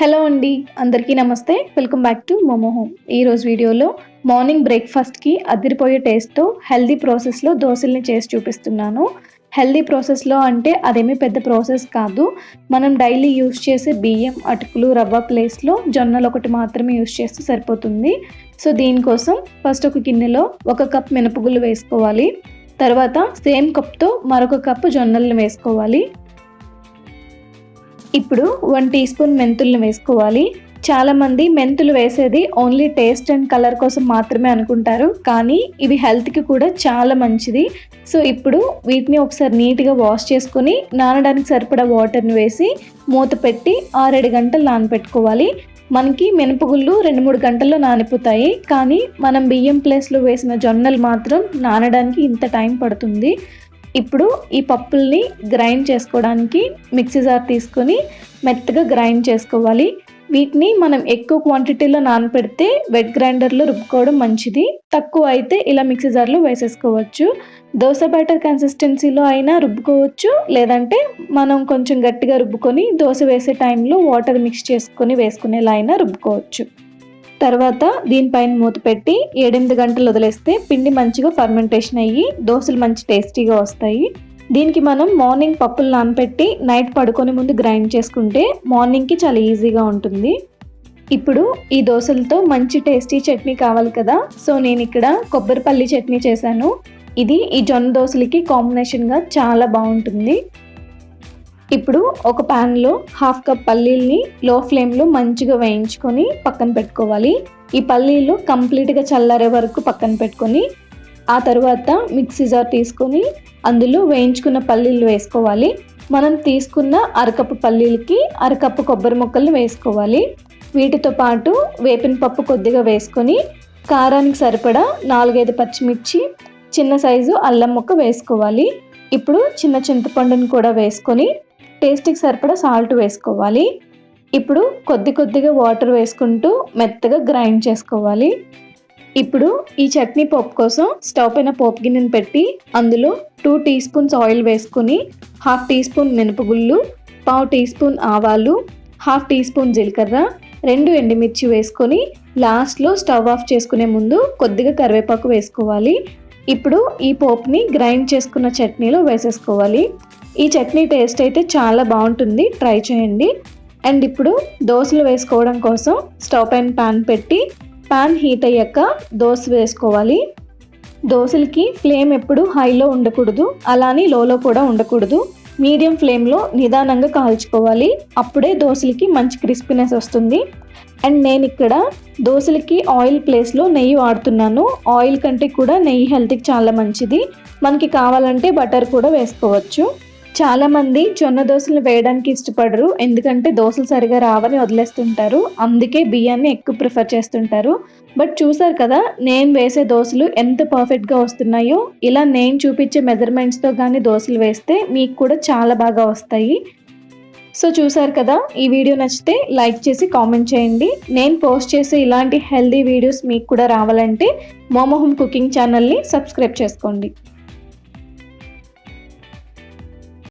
Hello అండి అందరికీ నమస్తే. Welcome back to momo home ఈరోజు వీడియోలో మార్నింగ్ బ్రేక్ఫాస్ట్కి అదిరిపోయే టేస్ట్తో హెల్దీ ప్రాసెస్లో దోశల్ని చేసి చూపిస్తున్నాను. హెల్దీ ప్రాసెస్లో అంటే అదేమీ పెద్ద ప్రాసెస్ కాదు. మనం డైలీ యూస్ చేసే బియ్యం అటుకులు రవ్వ ప్లేస్లో జొన్నలు ఒకటి మాత్రమే యూస్ చేస్తే సరిపోతుంది. సో దీనికోసం ఫస్ట్ ఒక గిన్నెలో ఒక కప్ మినపగుళ్ళు వేసుకోవాలి. తర్వాత సేమ్ కప్తో మరొక కప్పు జొన్నలను వేసుకోవాలి. ఇప్పుడు వన్ టీ స్పూన్ మెంతులను వేసుకోవాలి. చాలామంది మెంతులు వేసేది ఓన్లీ టేస్ట్ అండ్ కలర్ కోసం మాత్రమే అనుకుంటారు. కానీ ఇవి హెల్త్కి కూడా చాలా మంచిది. సో ఇప్పుడు వీటిని ఒకసారి నీట్గా వాష్ చేసుకొని నానడానికి సరిపడా వాటర్ని వేసి మూత పెట్టి ఆరేడు గంటలు నానపెట్టుకోవాలి. మనకి మినపగుళ్ళు రెండు మూడు గంటల్లో నానిపోతాయి. కానీ మనం బియ్యం ప్లేస్లో వేసిన జొన్నలు మాత్రం నానడానికి ఇంత టైం పడుతుంది. ఇప్పుడు ఈ పప్పుల్ని గ్రైండ్ చేసుకోవడానికి మిక్సీ జార్ తీసుకొని మెత్తగా గ్రైండ్ చేసుకోవాలి. వీటిని మనం ఎక్కువ క్వాంటిటీలో నానపెడితే వెట్ గ్రైండర్లో రుబ్బుకోవడం మంచిది. తక్కువ అయితే ఇలా మిక్సీ జార్లో వేసేసుకోవచ్చు. దోశ బ్యాటర్ కన్సిస్టెన్సీలో అయినా రుబ్బుకోవచ్చు. లేదంటే మనం కొంచెం గట్టిగా రుబ్బుకొని దోశ వేసే టైంలో వాటర్ మిక్స్ చేసుకొని వేసుకునేలా అయినా రుబ్బుకోవచ్చు. తర్వాత దీనిపైన మూత పెట్టి ఏడెనిమిది గంటలు వదిలేస్తే పిండి మంచిగా ఫర్మెంటేషన్ అయ్యి దోశలు మంచి టేస్టీగా వస్తాయి. దీనికి మనం మార్నింగ్ పప్పులు నానపెట్టి నైట్ పడుకొని ముందు గ్రైండ్ చేసుకుంటే మార్నింగ్కి చాలా ఈజీగా ఉంటుంది. ఇప్పుడు ఈ దోశలతో మంచి టేస్టీ చట్నీ కావాలి కదా. సో నేను ఇక్కడ కొబ్బరిపల్లి చట్నీ చేశాను. ఇది ఈ జొన్న దోశలకి కాంబినేషన్గా చాలా బాగుంటుంది. ఇప్పుడు ఒక ప్యాన్లో హాఫ్ కప్ పల్లీల్ని లో ఫ్లేమ్లో మంచిగా వేయించుకొని పక్కన పెట్టుకోవాలి. ఈ పల్లీలు కంప్లీట్గా చల్లారే వరకు పక్కన పెట్టుకొని ఆ తర్వాత మిక్సీ జార్ తీసుకొని అందులో వేయించుకున్న పల్లీలు వేసుకోవాలి. మనం తీసుకున్న అరకప్పు పల్లీలకి అరకప్పు కొబ్బరి ముక్కలు వేసుకోవాలి. వీటితో పాటు వేపిన పప్పు కొద్దిగా వేసుకొని కారానికి సరిపడా నాలుగైదు పచ్చిమిర్చి చిన్న సైజు అల్లం ముక్క వేసుకోవాలి. ఇప్పుడు చిన్న చింతపండును కూడా వేసుకొని టేస్ట్కి సరిపడా సాల్ట్ వేసుకోవాలి. ఇప్పుడు కొద్ది కొద్దిగా వాటర్ వేసుకుంటూ మెత్తగా గ్రైండ్ చేసుకోవాలి. ఇప్పుడు ఈ చట్నీ పప్పు కోసం స్టవ్ పైన పోపు గిన్నెను పెట్టి అందులో టూ టీ స్పూన్స్ ఆయిల్ వేసుకొని హాఫ్ టీ స్పూన్ మినపగుళ్ళు పావు టీ స్పూన్ ఆవాలు హాఫ్ టీ స్పూన్ జీలకర్ర రెండు ఎండుమిర్చి వేసుకొని లాస్ట్లో స్టవ్ ఆఫ్ చేసుకునే ముందు కొద్దిగా కరివేపాకు వేసుకోవాలి. ఇప్పుడు ఈ పోపుని గ్రైండ్ చేసుకున్న చట్నీలో వేసేసుకోవాలి. ఈ చట్నీ టేస్ట్ అయితే చాలా బాగుంటుంది. ట్రై చేయండి. అండ్ ఇప్పుడు దోశలు వేసుకోవడం కోసం స్టవ్ పైన ప్యాన్ పెట్టి ప్యాన్ హీట్ అయ్యాక దోశ వేసుకోవాలి. దోశలకి ఫ్లేమ్ ఎప్పుడు హైలో ఉండకూడదు. అలానే లోలో కూడా ఉండకూడదు. మీడియం ఫ్లేమ్లో నిదానంగా కాల్చుకోవాలి. అప్పుడే దోశలకి మంచి క్రిస్పీనెస్ వస్తుంది. అండ్ నేను ఇక్కడ దోశలకి ఆయిల్ ప్లేస్లో నెయ్యి వాడుతున్నాను. ఆయిల్ కంటే కూడా నెయ్యి హెల్త్కి చాలా మంచిది. మనకి కావాలంటే బటర్ కూడా వేసుకోవచ్చు. చాలామంది జొన్న దోశలు వేయడానికి ఇష్టపడరు. ఎందుకంటే దోశలు సరిగా రావని వదిలేస్తుంటారు. అందుకే బియ్యాన్ని ఎక్కువ ప్రిఫర్ చేస్తుంటారు. బట్ చూసారు కదా నేను వేసే దోశలు ఎంత పర్ఫెక్ట్గా వస్తున్నాయో. ఇలా నేను చూపించే మెజర్మెంట్స్తో కానీ దోశలు వేస్తే మీకు కూడా చాలా బాగా వస్తాయి. సో చూసారు కదా ఈ వీడియో నచ్చితే లైక్ చేసి కామెంట్ చేయండి. నేను పోస్ట్ చేసే ఇలాంటి హెల్దీ వీడియోస్ మీకు కూడా రావాలంటే మోమోహోమ్ కుకింగ్ ఛానల్ని సబ్స్క్రైబ్ చేసుకోండి.